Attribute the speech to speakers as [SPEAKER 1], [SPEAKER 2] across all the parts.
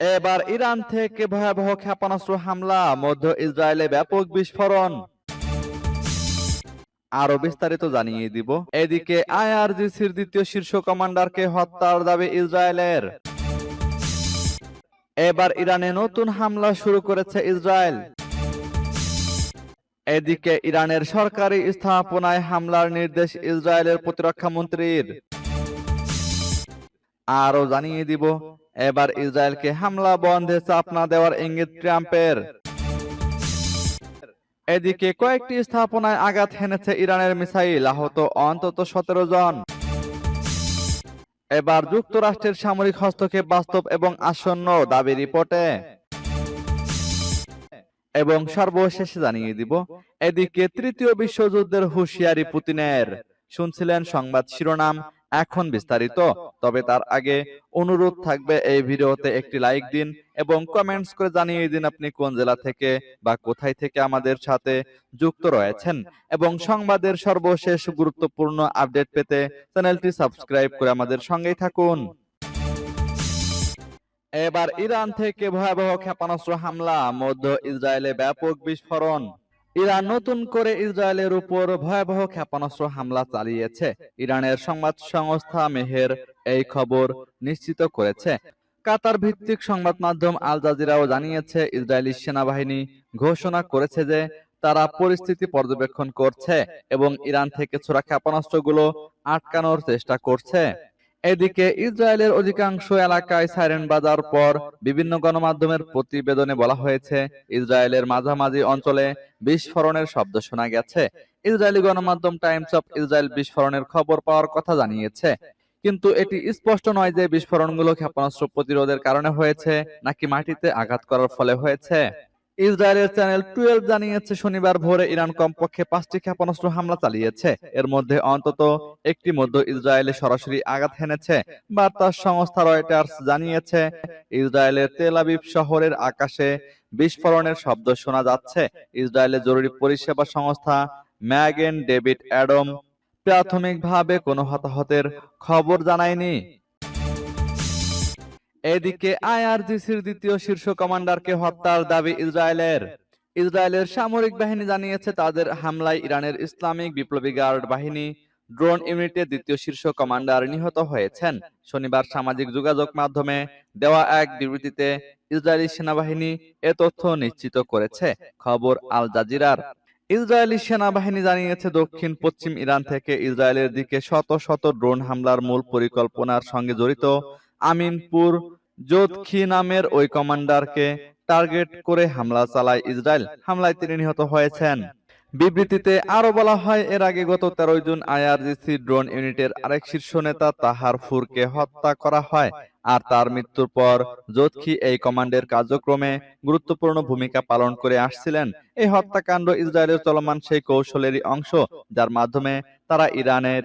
[SPEAKER 1] এবার ইরান থেকে ভয়াবহ ক্ষেপণাস্ত্র হামলা, মধ্য ইসরায়েলে ব্যাপক বিস্ফোরণ। আরও বিস্তারিত জানিয়ে দিব। এদিকে আইআরজিসির দ্বিতীয় শীর্ষ কমান্ডারকে হত্যার দাবি ইসরায়েলের। এবার ইরানে নতুন হামলা শুরু করেছে ইসরায়েল। এদিকে ইরানের সরকারি স্থাপনায় হামলার নির্দেশ ইসরায়েলের প্রতিরক্ষা মন্ত্রীর। আরও জানিয়ে দিব। এবার ইসরায়েলকে হামলা বন্ধে চাপ না দেওয়ার ইঙ্গিত ট্রাম্পের। এদিকে কয়েকটি স্থাপনায় আঘাত হেনেছে ইরানের মিসাইল আহত অন্তত সতেরো জন। এবার যুক্তরাষ্ট্রের সামরিক হস্তক্ষেপ বাস্তব এবং আসন্ন দাবি রিপোর্টে। এবং সর্বশেষে জানিয়ে দিব এদিকে তৃতীয় বিশ্বযুদ্ধের হুঁশিয়ারি পুতিনের। শুনছিলেন সংবাদ শিরোনাম এখন বিস্তারিত, তবে তার আগে অনুরোধ থাকবে এই ভিডিওতে একটি লাইক দিন এবং কমেন্টস করে জানিয়ে দিন আপনি কোন জেলা থেকে বা কোথায় থেকে আমাদের সাথে যুক্ত রয়েছেন এবং সংবাদের সর্বশেষ গুরুত্বপূর্ণ আপডেট পেতে চ্যানেলটি সাবস্ক্রাইব করে আমাদের সঙ্গেই থাকুন। এবার ইরান থেকে ভয়াবহ ক্ষেপণাস্ত্র হামলা, মধ্য ইসরায়েলে ব্যাপক বিস্ফোরণ। ইরান নতুন করে ইসরায়েলের উপর ভয়াবহ ক্ষেপণাস্ত্র হামলা চালিয়েছে। ইরানের সংবাদ সংস্থা মেহের এই খবর নিশ্চিত করেছে। কাতার ভিত্তিক সংবাদ মাধ্যম আল জাজিরাও জানিয়েছে, ইসরায়েলি সেনাবাহিনী ঘোষণা করেছে যে তারা পরিস্থিতি পর্যবেক্ষণ করছে এবং ইরান থেকে ছোড়া ক্ষেপণাস্ত্রগুলো আটকানোর চেষ্টা করছে। এদিকে ইসরায়েলের অধিকাংশ এলাকায় সাইরেন বাজার পর বিভিন্ন গণমাধ্যমের প্রতিবেদনে বলা হয়েছে, ইসরায়েলের মাঝামাঝি অঞ্চলে বিস্ফোরণের শব্দ শোনা গেছে। ইসরায়েলি গণমাধ্যম টাইমস অফ ইসরায়েল বিস্ফোরণের খবর পাওয়ার কথা জানিয়েছে। কিন্তু এটি স্পষ্ট নয় যে বিস্ফোরণগুলো ক্ষেপণাস্ত্র প্রতিরোধের কারণে হয়েছে নাকি মাটিতে আঘাত করার ফলে হয়েছে। ইসরায়েলের চ্যানেল টুয়েলভ জানিয়েছে, শনিবার ভোরে ইরান কমপক্ষে পাঁচটি ক্ষেপণাস্ত্র হামলা চালিয়েছে। এর মধ্যে অন্তত একটি মধ্য ইসরায়েলে সরাসরি আঘাত হেনেছে বার্তা সংস্থা রয়টার্স জানিয়েছে, ইসরায়েলের তেলাবিব শহরের আকাশে বিস্ফোরণের শব্দ শোনা যাচ্ছে। ইসরায়েলের জরুরি পরিষেবা সংস্থা ম্যাগেন ডেভিড অ্যাডম প্রাথমিকভাবে কোনো হতাহতের খবর জানায়নি। এদিকে আইআরজিসির দ্বিতীয় শীর্ষ কমান্ডারকে হত্যার দাবি ইসরায়েলের। ইসরায়েলের সামরিক বাহিনী জানিয়েছে তাদের হামলায় ইরানের ইসলামিক বিপ্লবী গার্ড বাহিনী ড্রোন ইউনিটের দ্বিতীয় শীর্ষ কমান্ডার নিহত হয়েছেন। শনিবার সামাজিক যোগাযোগ মাধ্যমে দেওয়া এক বিবৃতিতে ইসরায়েলি সেনাবাহিনী এ তথ্য নিশ্চিত করেছে। খবর আল জাজিরার। ইসরায়েলি সেনাবাহিনী জানিয়েছে দক্ষিণ পশ্চিম ইরান থেকে ইসরায়েলের দিকে শত শত ড্রোন হামলার মূল পরিকল্পনার সঙ্গে জড়িত আমিনপুর জোতখি নামের ওই কমান্ডারকে টার্গেট করে হামলা চালায় ইসরায়েল। হামলায় তিনি নিহত হয়েছেন। বিবৃতিতে আরও বলা হয়, এর আগে গত তেরোই জুন আইআরজিসি ড্রোন ইউনিটের আরেক শীর্ষ নেতা তাহার ফুরকে হত্যা করা হয় আর তার মৃত্যুর পর জোতখি এই কমান্ডের কার্যক্রমে গুরুত্বপূর্ণ ভূমিকা পালন করে আসছিলেন। এই হত্যাকাণ্ড ইসরায়েলের চলমান সেই কৌশলেরই অংশ, যার মাধ্যমে তারা ইরানের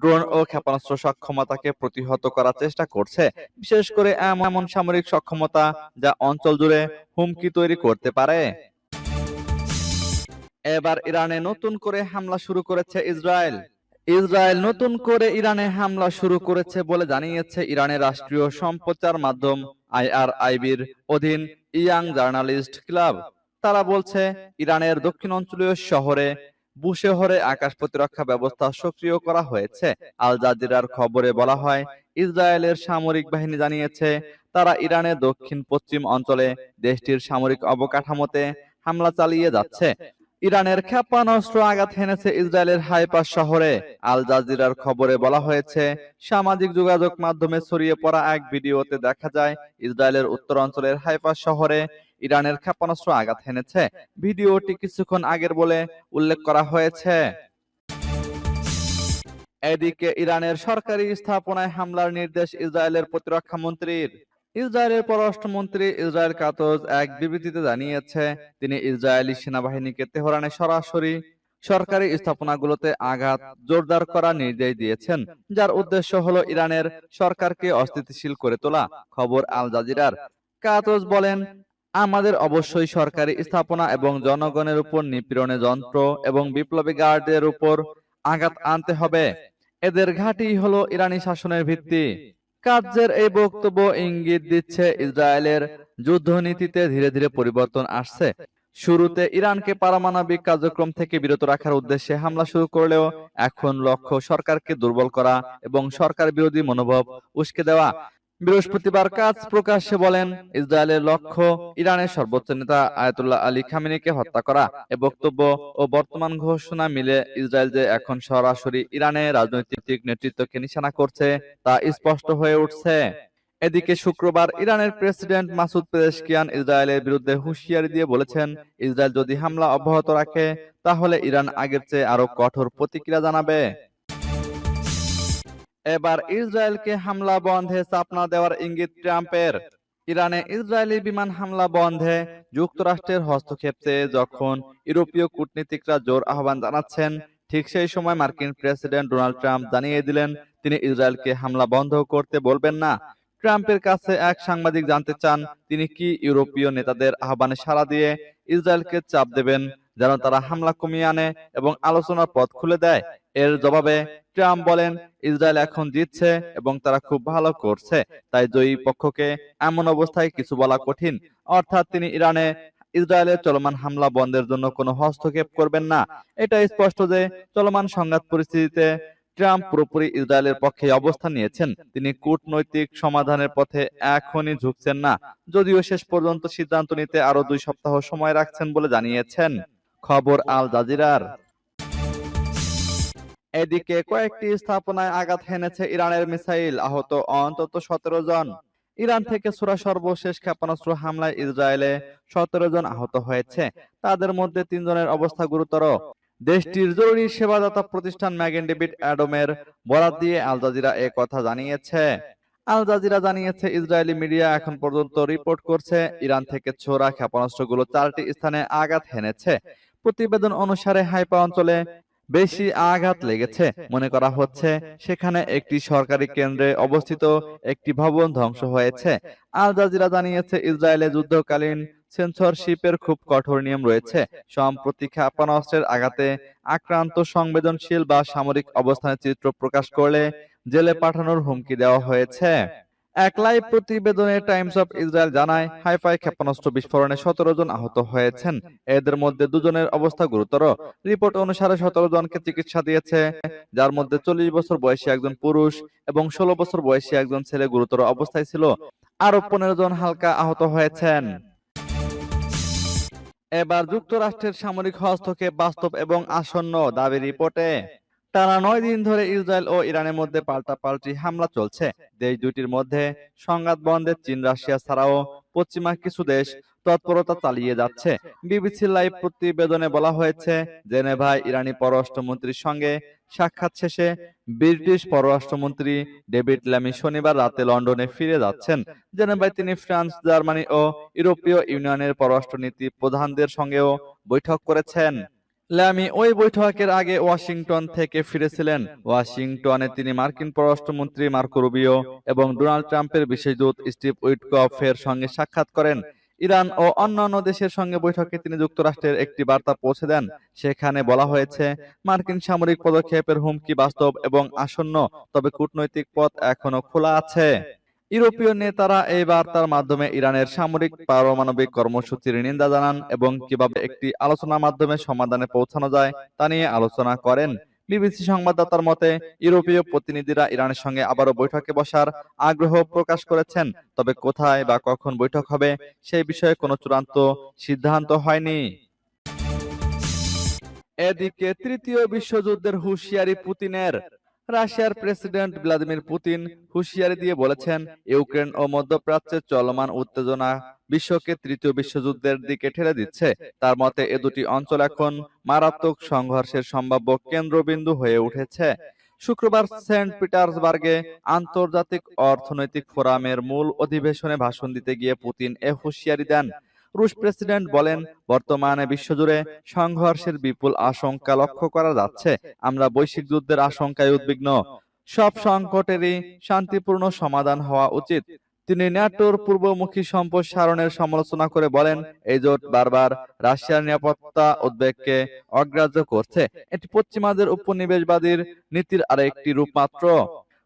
[SPEAKER 1] ড্রোন ও ক্ষেপণাস্ত্র সক্ষমতাকে প্রতিহত করার চেষ্টা করছে। বিশেষ করে এমন সামরিক সক্ষমতা যা অঞ্চল জুড়ে হুমকি তৈরি করতে পারে। এবার ইরানে নতুন করে হামলা শুরু করেছে ইসরায়েল। ইসরায়েল নতুন করে ইরানে হামলা শুরু করেছে বলে জানিয়েছে ইরানের রাষ্ট্রীয় সম্প্রচার মাধ্যম আইআরআইবির অধীন ইয়াং জার্নালিস্ট ক্লাব। তারা বলছে, ইরানের দক্ষিণ অঞ্চলীয় শহরে বুশেহরে আকাশ প্রতিরক্ষা ব্যবস্থা সক্রিয় করা হয়েছে। আল জাজিরার খবরে বলা হয়, ইসরায়েলের সামরিক বাহিনী জানিয়েছে, তারা ইরানের দক্ষিণ পশ্চিম অঞ্চলে দেশটির সামরিক অবকাঠামোতে হামলা চালিয়ে যাচ্ছে। ইরানের ক্ষেপণাস্ত্র আঘাত হেনেছে ইসরায়েলের হাইপাস শহরে। আল জাজিরার খবরে বলা হয়েছে, সামাজিক যোগাযোগ মাধ্যমে ছড়িয়ে পড়া এক ভিডিওতে দেখা যায়, ইসরায়েলের উত্তর অঞ্চলের হাইপাস শহরে ইরানের ক্ষেপণাস্ত্র আঘাত হেনেছে। ভিডিওটি কিছুক্ষণ আগের বলে উল্লেখ করা হয়েছে। এদিকে ইরানের সরকারি স্থাপনায় হামলার নির্দেশ ইসরায়েলের প্রতিরক্ষা মন্ত্রীর। ইসরায়েলের পররাষ্ট্রমন্ত্রী ইসরায়েল কাতজ এক বিবৃতিতে জানিয়েছে, তিনি ইসরায়েলি সেনাবাহিনীকে তেহরানে সরাসরি সরকারি স্থাপনাগুলোতে আঘাত জোরদার করার নির্দেশ দিয়েছেন, যার উদ্দেশ্য হলো ইরানের সরকারকে অস্থিতিশীল করে তোলা, খবর আল জাজিরার। কাতজ বলেন, আমাদের অবশ্যই সরকারি স্থাপনা এবং জনগণের উপর নিপীড়নে যন্ত্র এবং বিপ্লবী গার্ডের উপর আঘাত আনতে হবে। এদের ঘাঁটি হলো ইরানি শাসনের ভিত্তি। কার্যের এই বক্তব্য ইঙ্গিত দিচ্ছে ইসরায়েলের যুদ্ধনীতিতে ধীরে ধীরে পরিবর্তন আসছে। শুরুতে ইরানকে পারমাণবিক কার্যক্রম থেকে বিরত রাখার উদ্দেশ্যে হামলা শুরু করলেও এখন লক্ষ্য সরকারকে দুর্বল করা এবং সরকার বিরোধী মনোভাব উস্কে দেওয়া বৃহস্পতিবার কাজ প্রকাশ্যে বলেন ইসরায়েলের লক্ষ্য ইরানের সর্বোচ্চ নেতা আয়াতুল্লাহ আলী খামেনিকে হত্যা করা। এ বক্তব্য ও বর্তমান ঘোষণা মিলে ইসরায়েল যে এখন সরাসরি ইরানের রাজনৈতিক নেতৃত্বকে নিশানা করছে তা স্পষ্ট হয়ে উঠছে। এদিকে শুক্রবার ইরানের প্রেসিডেন্ট মাসুদ পেরেশকিয়ান ইসরায়েলের বিরুদ্ধে হুঁশিয়ারি দিয়ে বলেছেন ইসরায়েল যদি হামলা অব্যাহত রাখে তাহলে ইরান আগের চেয়ে আরও কঠোর প্রতিক্রিয়া জানাবে। এবার ইসরায়েলকে হামলা বন্ধে চাপ না দেওয়ার ইঙ্গিত ট্রাম্পের। ইরানে ইসরায়েলি বিমান হামলা বন্ধে যুক্তরাষ্ট্রের হস্তক্ষেপ চেয়ে যখন ইউরোপীয় কূটনীতিকরা জোর আহ্বান জানাচ্ছেন, ঠিক সেই সময় মার্কিন প্রেসিডেন্ট ডোনাল্ড ট্রাম্প জানিয়ে দিলেন, তিনি ইসরায়েলকে হামলা বন্ধ করতে বলবেন না। ট্রাম্পের কাছে এক সাংবাদিক জানতে চান, তিনি কি ইউরোপীয় নেতাদের আহ্বানে সাড়া দিয়ে ইসরায়েলকে চাপ দেবেন, যেন তারা হামলা কমিয়ে আনে এবং আলোচনার পথ খুলে দেয়? এর জবাবে ট্রাম্প বলেন, ইসরায়েল এখন জিতছে এবং তারা খুব ভালো করছে। তাই জয়ী পক্ষকে এমন অবস্থায় কিছু বলা কঠিন। অর্থাৎ তিনি ইরানে ইসরায়েলের চলমান হামলা বন্ধের জন্য কোনো হস্তক্ষেপ করবেন না। এটা স্পষ্ট যে চলমান সংঘাত পরিস্থিতিতে ট্রাম্প পুরোপুরি ইসরায়েলের পক্ষে অবস্থান নিয়েছেন। তিনি কূটনৈতিক সমাধানের পথে এখনই ঝুঁকছেন না। যদিও শেষ পর্যন্ত সিদ্ধান্ত নিতে আরও দুই সপ্তাহ সময় রাখছেন বলে জানিয়েছেন। খবর আল জাজিরার। এদিকে কয়েকটি স্থাপনায় আঘাত হেনেছে ইরানের মিসাইল। আহত অন্তত সতেরো জন। ইরান থেকে ছোড়া সর্বশেষ ক্ষেপণাস্ত্র হামলায় ইসরায়েলে সতেরো জন আহত হয়েছে। তাদের মধ্যে তিনজনের অবস্থা গুরুতর। দেশটির জরুরি সেবাদাতা প্রতিষ্ঠান ম্যাগেন ডেভিড অ্যাডমের বরাত দিয়ে আল জাজিরা এ কথা জানিয়েছে। আল জাজিরা জানিয়েছে ইসরায়েলি মিডিয়া এখন পর্যন্ত রিপোর্ট করছে ইরান থেকে ছোড়া ক্ষেপণাস্ত্রগুলো চারটি স্থানে আঘাত হেনেছে। প্রতিবেদন অনুসারে হাইপা অঞ্চলে বেশি আঘাত লেগেছে। মনে করা হচ্ছে সেখানে একটি সরকারি কেন্দ্রে অবস্থিত একটি ভবন ধ্বংস হয়েছে। আল জাজিরা জানিয়েছে ইসরায়েলে যুদ্ধকালীন সেন্সরশিপের খুব কঠোর নিয়ম রয়েছে। সম্প্রতি ক্ষেপণাস্ত্রের আঘাতে আক্রান্ত সংবেদনশীল বা সামরিক অবস্থানের চিত্র প্রকাশ করলে জেলে পাঠানোর হুমকি দেওয়া হয়েছে। এক লাইভ প্রতিবেদনে টাইমস অফ ইসরায়েল জানায়, হাইফাই ক্ষেপণাস্ত্র বিস্ফোরণে সতেরো জন আহত হয়েছেন। এদের মধ্যে দুজনের অবস্থা গুরুতর। রিপোর্ট অনুসারে সতেরো জনকে চিকিৎসা দিয়েছে, যার মধ্যে চল্লিশ বছর বয়সী একজন পুরুষ এবং ষোলো বছর বয়সী একজন ছেলে গুরুতর অবস্থায় ছিল। আরও পনেরো জন হালকা আহত হয়েছেন। এবার যুক্তরাষ্ট্রের সামরিক হস্তক্ষেপ বাস্তব এবং আসন্ন দাবি রিপোর্টে। টানা নয় দিন ধরে ইসরায়েল ও ইরানের মধ্যে পাল্টাপাল্টি হামলা চলছে। দেশ দুটির মধ্যে সংঘাত বন্ধে চীন, রাশিয়া ছাড়াও পশ্চিমা কিছু দেশ তৎপরতা চালিয়ে যাচ্ছে। বিবিসি লাইভ প্রতিবেদনে বলা হয়েছে, জেনেভায় ইরানি পররাষ্ট্রমন্ত্রীর সঙ্গে সাক্ষাৎ শেষে ব্রিটিশ পররাষ্ট্রমন্ত্রী ডেভিড ল্যামি শনিবার রাতে লন্ডনে ফিরে যাচ্ছেন। জেনেভায় তিনি ফ্রান্স, জার্মানি ও ইউরোপীয় ইউনিয়নের পররাষ্ট্রনীতি প্রধানদের সঙ্গেও বৈঠক করেছেন। ল্যামি ওই বৈঠকের আগে ওয়াশিংটন থেকে ফিরেছিলেন। ওয়াশিংটনে তিনি মার্কিন পররাষ্ট্রমন্ত্রী মার্কো রুবিও এবং ডোনাল্ড ট্রাম্পের বিশেষ দূত স্টিভ উইটকফের সঙ্গে সাক্ষাৎ করেন। ইরান ও অন্যান্য দেশের সঙ্গে বৈঠকে তিনি যুক্তরাষ্ট্রের একটি বার্তা পৌঁছে দেন। সেখানে বলা হয়েছে, মার্কিন সামরিক পদক্ষেপের হুমকি বাস্তব এবং আসন্ন, তবে কূটনৈতিক পথ এখনও খোলা আছে। ইউরোপীয় নেতারা এই বার্তার মাধ্যমে ইরানের সামরিক পারমাণবিক কর্মসূচির নিন্দা জানান এবং কীভাবে একটি আলোচনার মাধ্যমে সমাধানে পৌঁছানো যায় তা নিয়ে আলোচনা করেন। বিবিসি সংবাদদাতার মতে, ইউরোপীয় প্রতিনিধিরা ইরানের সঙ্গে আবারও বৈঠকে বসার আগ্রহ প্রকাশ করেছেন, তবে কোথায় বা কখন বৈঠক হবে সেই বিষয়ে কোনো চূড়ান্ত সিদ্ধান্ত হয়নি। এদিকে তৃতীয় বিশ্বযুদ্ধের হুঁশিয়ারি পুতিনের। রাশিয়ার প্রেসিডেন্ট ভ্লাদিমির পুতিন হুঁশিয়ারি দিয়ে বলেছেন, ইউক্রেন ও মধ্যপ্রাচ্যে চলমান উত্তেজনা বিশ্বকে তৃতীয় বিশ্বযুদ্ধের দিকে ঠেলে দিচ্ছে। তার মতে, এ দুটি অঞ্চল এখন মারাত্মক সংঘর্ষের সম্ভাব্য কেন্দ্রবিন্দু হয়ে উঠেছে। শুক্রবার সেন্ট পিটার্সবার্গে আন্তর্জাতিক অর্থনৈতিক ফোরামের মূল অধিবেশনে ভাষণ দিতে গিয়ে পুতিন এ হুঁশিয়ারি দেন। রুশ প্রেসিডেন্ট বলেন, বর্তমানে বিশ্বজুড়ে সংঘর্ষের বিপুল আশঙ্কা লক্ষ্য করা যাচ্ছে। আমরা বৈশ্বিক যুদ্ধের আশঙ্কায় উদ্বিগ্ন। সব সংকটেরই শান্তিপূর্ণ সমাধান হওয়া উচিত। তিনি ন্যাটোর পূর্বমুখী সম্প্রসারণের সমালোচনা করে বলেন, এই জোট বারবার রাশিয়ার নিরাপত্তা উদ্বেগকে অগ্রাহ্য করছে। এটি পশ্চিমাদের উপনিবেশবাদীর নীতির আরেকটি রূপ মাত্র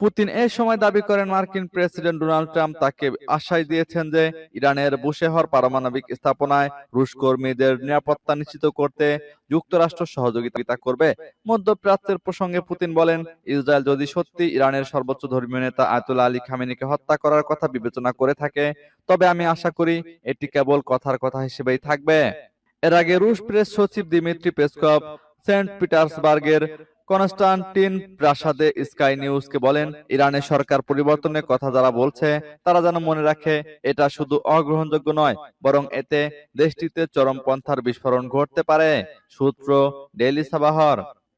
[SPEAKER 1] পুতিন এই সময় দাবি করেন মার্কিন প্রেসিডেন্ট ডোনাল্ড ট্রাম্প তাকে আশ্বাস দিয়েছেন যে ইরানের বুশেহর পারমাণবিক স্থাপনায় রুশ কর্মীদের নিরাপত্তা নিশ্চিত করতে যুক্তরাষ্ট্র সহযোগিতা করবে। মধ্যপ্রাচ্যের প্রসঙ্গে পুতিন বলেন, ইসরায়েল যদি সত্যি ইরানের সর্বোচ্চ ধর্মীয় নেতা আয়তুল্লাহ আলী খামেনিকে হত্যা করার কথা বিবেচনা করে থাকে, তবে আমি আশা করি এটি কেবল কথার কথা হিসেবেই থাকবে। এর আগে রুশ প্রেস সচিব দিমিত্রি পেসকভ সেন্ট পিটার্সবার্গের কনস্টান্টিন প্রাসাদে স্কাই নিউজকে বলেন, ইরানের সরকার পরিবর্তনের কথা যারা বলছে, তারা যেন মনে রাখে, এটা শুধু অগ্রহণযোগ্য নয়, বরং এতে দেশটিতে চরমপন্থার বিস্ফোরণ ঘটতে পারে। সূত্র ডেইলি সাবাহর